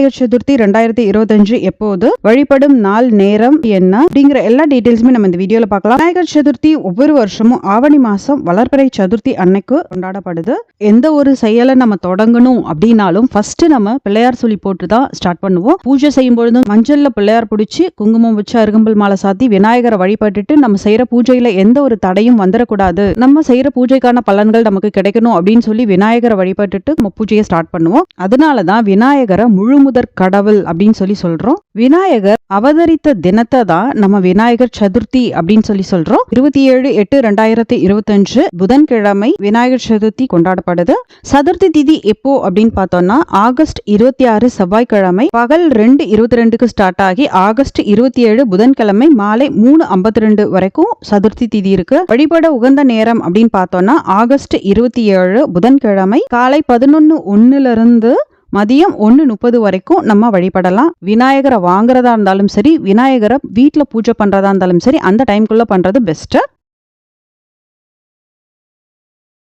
விநாயகர் சதுர்த்தி ரெண்டாயிரத்தி இருபத்தஞ்சு எப்போது? வழிபடும் நாள் நேரம் என்ன? அப்படிங்கிற எல்லா டீடைல்ஸுமே நம்ம இந்த வீடியோல பார்க்கலாம். விநாயகர் சதுர்த்தி ஒவ்வொரு வருஷமும் ஆவணி மாசம் வளர்பிறை சதுர்த்தி அன்னைக்கு கொண்டாடப்படுது. எந்த ஒரு செயலை நம்ம தொடங்கணும் அப்படின்னாலும் ஃபர்ஸ்ட் நம்ம பிள்ளையார் சொல்லி போட்டு தான் ஸ்டார்ட் பண்ணுவோம். பூஜை செய்யும் பொழுதும் மஞ்சள்ல பிள்ளையார் பிடிச்சி குங்குமம் வச்சு அருகம்புல் மாலை சாத்தி விநாயகரை வழிபட்டுட்டு நம்ம செய்யற பூஜையில எந்த ஒரு தடையும் வந்துடக்கூடாது நம்ம செய்யற பூஜைக்கான பலன்கள் நமக்கு கிடைக்கணும் அப்படின்னு சொல்லி விநாயகரை வழிபட்டுட்டு நம்ம பூஜையை ஸ்டார்ட் பண்ணுவோம். அதனால தான் விநாயகரை முழுமுதற் கடவுள் அப்படின்னு சொல்லி சொல்றோம். விநாயகர் அவதரித்த தினத்தை தான் நம்ம விநாயகர் சதுர்த்தி அப்படின்னு சொல்லி சொல்றோம். இருபத்தி ஏழு எட்டு ரெண்டாயிரத்தி இருபத்தஞ்சு புதன்கிழமை விநாயகர் சதுர்த்தி கொண்டாடப்படுது. சதுர்த்தி திதி எப்போ அப்படின்னு பார்த்தோம்னா ஆகஸ்ட் இருபத்தி ஆறு செவ்வாய்க்கிழமை பகல் ரெண்டு இருபத்தி ரெண்டுக்கு ஸ்டார்ட் ஆகி ஆகஸ்ட் இருபத்தி ஏழு புதன்கிழமை மாலை மூணு ஐம்பத்தி ரெண்டு வரைக்கும் சதுர்த்தி திதி இருக்கு. வழிபட உகந்த நேரம் அப்படின்னு பார்த்தோம்னா ஆகஸ்ட் இருபத்தி ஏழு புதன்கிழமை காலை பதினொன்னு ஒன்னுல இருந்து மதியம் ஒன்று முப்பது வரைக்கும் நம்ம வழிபடலாம். விநாயகரை வாங்குறதா இருந்தாலும் சரி விநாயகரை வீட்டில் பூஜை பண்ணுறதா இருந்தாலும் சரி அந்த டைம்குள்ளே பண்ணுறது பெஸ்ட்டு